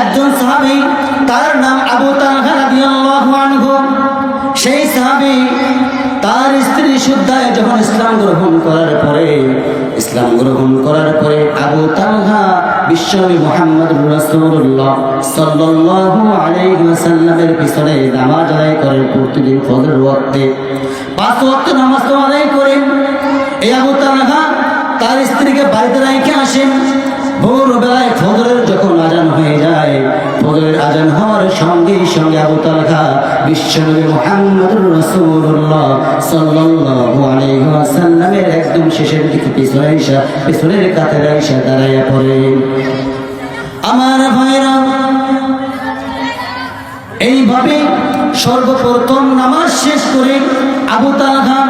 একজন সাহাবী, তার নাম আবু আনহু। সেই সাহাবী, তার স্ত্রী সুদ্ধায় যখন ইসলাম গ্রহণ করার পরে, ইসলাম গ্রহণ করার পরে আবু তালহা বিশ্বনবী মুহাম্মদ রাসূলুল্লাহ সাল্লাল্লাহু আলাইহি পিছনে নামাজ আদায় করেন প্রতিদিন ফজর ওয়াক্তে। পাঁচ ওয়াক্ত নামাজ তো আদায় করেন। এই আবু তালহা তার স্ত্রীকে বাড়িতে রেখে আসেন। ভোরবেলায় ফজরের যখন আজান হয়ে যায়, ফজরের আজান হওয়ার সঙ্গে সঙ্গে আবু তালহা বিশ্বনবী মোহাম্মদুর রাসূলুল্লাহ সাল্লাল্লাহু আলাইহি ওয়াসাল্লামের একদম শেষের দিকে পিছনে এসে, পিছনের কাতারে এসে দাঁড়াইয়া পড়ে আমার ভাইরা এইভাবে সর্বপ্রথম নামাজ শেষ করে আবু তালহা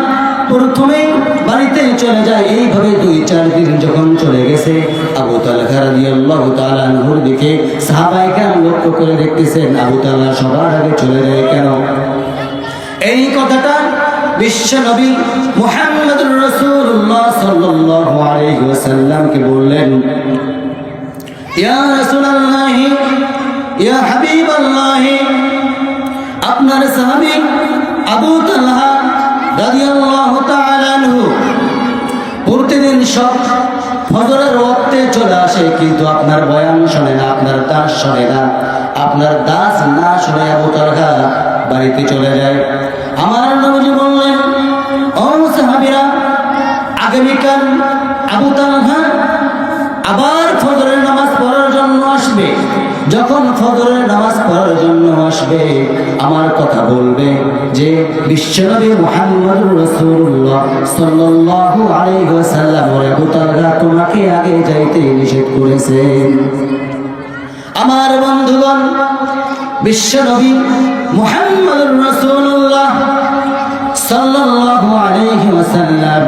প্রথমে বাড়িতে চলে যায়। এইভাবে দুই, চার দিন যখন চলে গেছে, আবু তালহা রাদিয়াল্লাহু তাআলা আনহুর দিকে সাহাবায়ে লক্ষ্য করে দেখতেছেন, আবু তালহা সবার আগে চলে যায় কেন? এই কথাটা বিশ্ব নবী মুহাম্মদুর রাসূলুল্লাহ সাল্লাল্লাহু বললেন, ইয়া রাসূলুল্লাহ, ইয়া হাবিবাল্লাহ আপনার সাহাবী আবু তালহা রাদিয়াল্লাহু প্রতিদিন সব ফজরের ওয়াক্তে চলে আসে, কিন্তু আপনার বয়ান শোনে না, আপনার দাস শোনে না, আপনার দাস না শুনে আবু তালহা বাড়িতে চলে যায়। আমার নবীজি বললেন, ও সাহাবীরা, আগামীকাল আবু তালহা আবার ফজরের নামাজ পড়ার জন্য আসবে। যখন ফজরের নামাজ পড়ার জন্য আসবে আমার কথা বলবে যে বিশ্বনবী মুহাম্মদ সাল্লাল্লাহু আলাইহি ওয়াসাল্লাম ওরে বুতালগা তোমাকে আগে যাইতে নিষেধ করেছেন আমার বন্ধুগণ, বিশ্বনবী মুহাম্মদ রাসূলুল্লাহ সাল্লাল্লাহু আলাইহি ওয়াসাল্লাম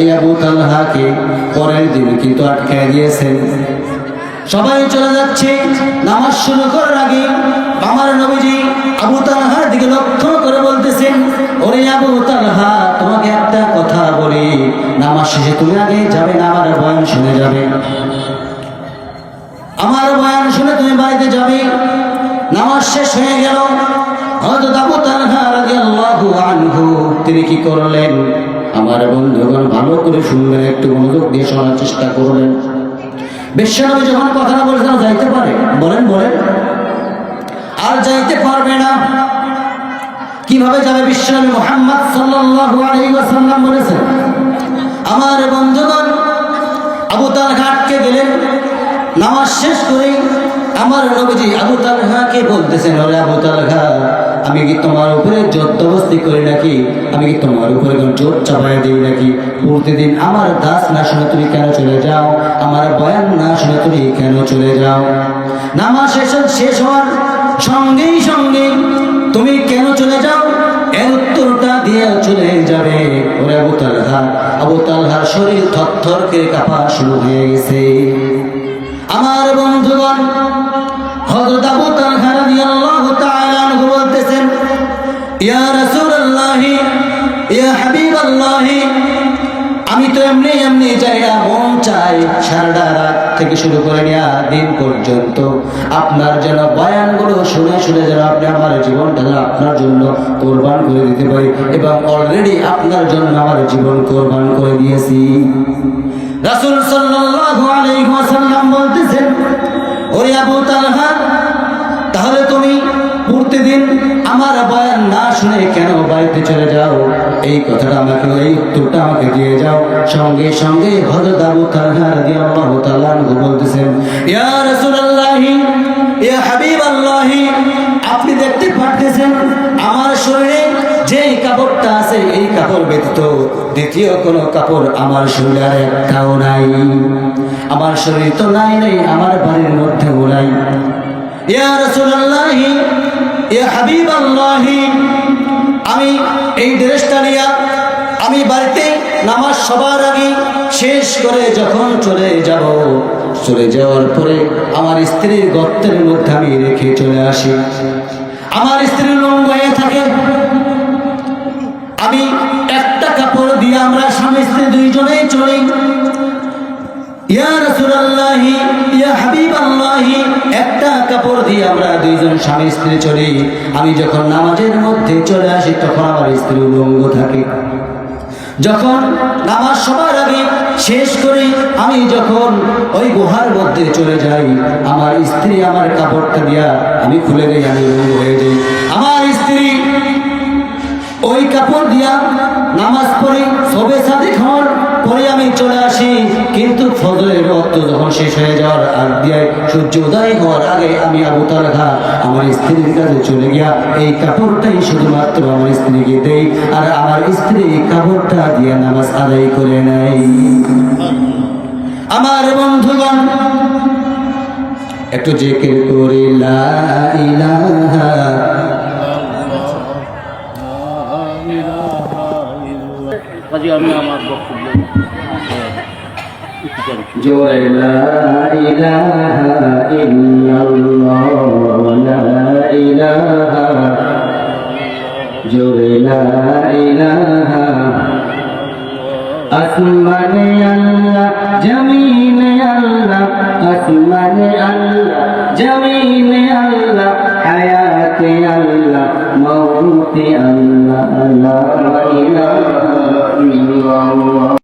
এই আবু তালহাকে পরের দিন কিন্তু আটকায় দিয়েছেন। সবাই চলে যাচ্ছে। নামাজ শুরু করার আগে আমার নবীজি আবু তালহার দিকে লক্ষ্য করে বলতেছেন, ওরে আবু তালহা, তোমাকে একটা কথা বলি। নামাজ শেষে তুমি আগে যাবে না, আমার বয়ান শুনে যাবে। আমার বয়ান শুনে তুমি বাড়িতে যাবে। নামাজ শেষ হয়ে গেল। হযরত আবু তালহা রাদিয়াল্লাহু আনহু, তিনি কি করলেন? আমার বন্ধুগণ ভালো করে শুনবেন, একটু মনোযোগ দিয়ে শোনার চেষ্টা করবেন। বিশ্বনবী যখন কথাটা বলেছেন যাইতে পারে। বলেন বলেন। আর যাইতে পারবে না। কীভাবে যাবে বিশ্বনবী মুহাম্মদ সাল্লাল্লাহু আলাইহি ওয়াসাল্লাম বলেছেন? আমার বন্ধুগণ, আবু তালহা আটকে গেলেন, নামাজ শেষ করে আমার নবীজি আবু তালহাকে বলতেছেন, ওরে আবু তালহা আমি কি তোমার উপরে জোরদবস্তি করি নাকি? আমি কি তোমার উপরে জোর চাপাই দিই নাকি? প্রতিদিন আমার দাস না শুনে তুমি কেন চলে যাও? আমার বয়ান না শুনে তুমি কেন চলে যাও? নামাজ শেষ শেষ হওয়ার সঙ্গেই সঙ্গে তুমি কেন চলে যাও? এর উত্তরটা দিয়ে চলে যাবে। ওরে আবু তালহা, আবু তালহার শরীর থরথর করে কাঁপা শুরু হয়ে গেছে। আমার বন্ধুগণ ইয়া ইয়া হাবিবাল্লাহ, আমি তো এমনি এমনি মন চাই, সারাটা রাত থেকে শুরু করে নেওয়া দিন পর্যন্ত। আপনার যেন বয়ানগুলো শুনে শুনে যেন আপনি আমার জীবনটা যেন আপনার জন্য কোরবান করে দিতে পারি এবং অলরেডি আপনার জন্য আমার জীবন কোরবান করে দিয়েছি। রাসূল সাল্লাল্লাহু আলাইহি ওয়াসাল্লাম বলতেছেন, ওরে আবু তুমি প্রতিদিন আমার বয়ান না শুনে কেন বাড়িতে চলে যাও? এই কথাটা আমাকে, এই উত্তরটা আমাকে দিয়ে যাও। সঙ্গে সঙ্গে হযরত আবু তালহা রাদিয়াল্লাহু তাআলা বলতেছেন, ইয়া রাসূলুল্লাহ, ইয়া আপনি দেখতে পারতেছেন, আমার শরীরে যে কাপড়টা আছে, এই কাপড় ব্যতীত দ্বিতীয় কোনো কাপড় আমার শরীরে আর একটাও নাই। আমার শরীর তো নাই নাই, আমার বাড়ির মধ্যেও নাই। ইয়া রাসূলুল্লাহ আমি এই ড্রেসটা নিয়ে আমি বাড়িতে নামাজ সবার আগে শেষ করে যখন চলে যাব, চলে যাওয়ার পরে আমার স্ত্রীর গর্তের মধ্যে আমি রেখে চলে আসি। আমার স্ত্রী লঙ্গ হয়ে থাকে। আমি একটা কাপড় দিয়ে আমরা স্বামী স্ত্রী দুইজনেই চলি। শেষ করে, আমি যখন ওই গুহার মধ্যে চলে যাই, আমার স্ত্রী আমার কাপড়টা দিয়া আমি খুলে দেই, আমি উলঙ্গ হয়ে যাই। আমার স্ত্রী ওই কাপড় দিয়া নামাজ পড়ি সবে সাদিক হওয়ার পরে আমি চলে কিন্তু ফজরের রক্ত যখন শেষ হয়ে যাওয়ার আগ দিয়ে সূর্য উদয় হওয়ার আগে আমি আবু তালহা, আমার স্ত্রীর কাছে চলে গিয়া এই কাপড়টাই শুধুমাত্র আমার স্ত্রীকে দেই আর আমার স্ত্রী কাপড়টা দিয়ে নামাজ আদায় করে নেয় আমার বন্ধুগণ, একটু জেকের করে আমি আমার বক্তব্য। জোরে লা ইলাহা ইল্লাল্লাহ। লা ইলাহা জোরে লা ইলাহা আসমানে আল্লাহ জমিনে আল্লাহ আসমানে আল্লাহ জমিনে আল্লাহ হায়াতে আল্লাহ মৌতে আল্লাহ লা ইলাহা